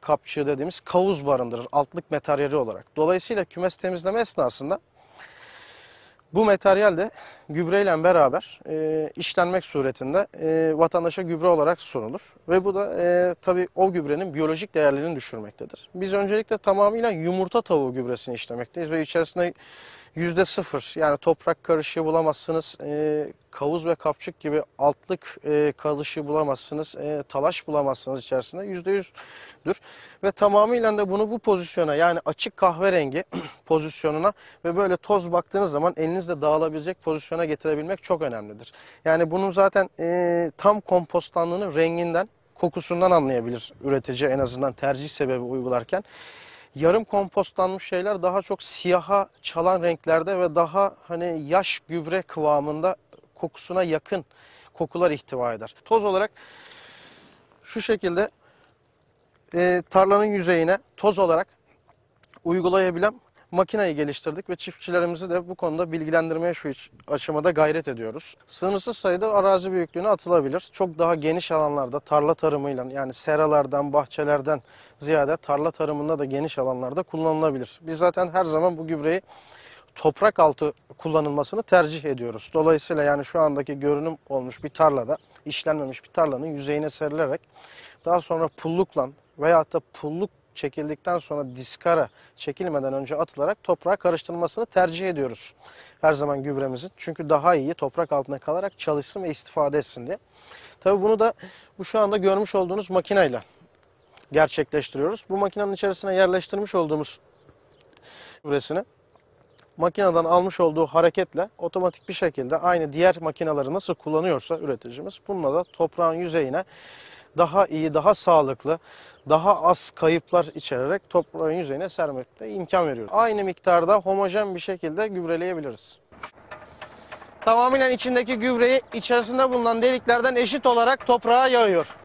kapçığı dediğimiz kavuz barındırır altlık materyali olarak. Dolayısıyla kümes temizleme esnasında bu materyal de gübreyle beraber e, işlenmek suretinde e, vatandaşa gübre olarak sunulur. Ve bu da e, tabii o gübrenin biyolojik değerlerini düşürmektedir. Biz öncelikle tamamıyla yumurta tavuğu gübresini işlemekteyiz ve içerisinde yüzde sıfır yani toprak karışığı bulamazsınız, e, kavuz ve kapçık gibi altlık e, karışığı bulamazsınız, e, talaş bulamazsınız içerisinde yüzde yüzdür. Ve tamamıyla da bunu bu pozisyona yani açık kahverengi pozisyonuna ve böyle toz baktığınız zaman elinizle dağılabilecek pozisyona getirebilmek çok önemlidir. Yani bunun zaten e, tam kompostlandığını renginden, kokusundan anlayabilir üretici en azından tercih sebebi uygularken. Yarım kompostlanmış şeyler daha çok siyaha çalan renklerde ve daha hani yaş gübre kıvamında kokusuna yakın kokular ihtiva eder. Toz olarak şu şekilde e, tarlanın yüzeyine toz olarak uygulayabilen makineyi geliştirdik ve çiftçilerimizi de bu konuda bilgilendirmeye şu aşamada gayret ediyoruz. Sınırsız sayıda arazi büyüklüğüne atılabilir. Çok daha geniş alanlarda tarla tarımıyla yani seralardan, bahçelerden ziyade tarla tarımında da geniş alanlarda kullanılabilir. Biz zaten her zaman bu gübreyi toprak altı kullanılmasını tercih ediyoruz. Dolayısıyla yani şu andaki görünüm olmuş bir tarlada, işlenmemiş bir tarlanın yüzeyine serilerek daha sonra pullukla veyahut da pulluk çekildikten sonra diskara çekilmeden önce atılarak toprağa karıştırılmasını tercih ediyoruz. Her zaman gübremizin. Çünkü daha iyi toprak altında kalarak çalışsın ve istifade etsin diye. Tabii bunu da bu şu anda görmüş olduğunuz makineyle gerçekleştiriyoruz. Bu makinenin içerisine yerleştirmiş olduğumuz gübresini makineden almış olduğu hareketle otomatik bir şekilde aynı diğer makineleri nasıl kullanıyorsa üreticimiz bununla da toprağın yüzeyine daha iyi, daha sağlıklı, daha az kayıplar içererek toprağın yüzeyine sermekte imkan veriyoruz. Aynı miktarda homojen bir şekilde gübreleyebiliriz. Tamamen içindeki gübreyi içerisinde bulunan deliklerden eşit olarak toprağa yağıyor.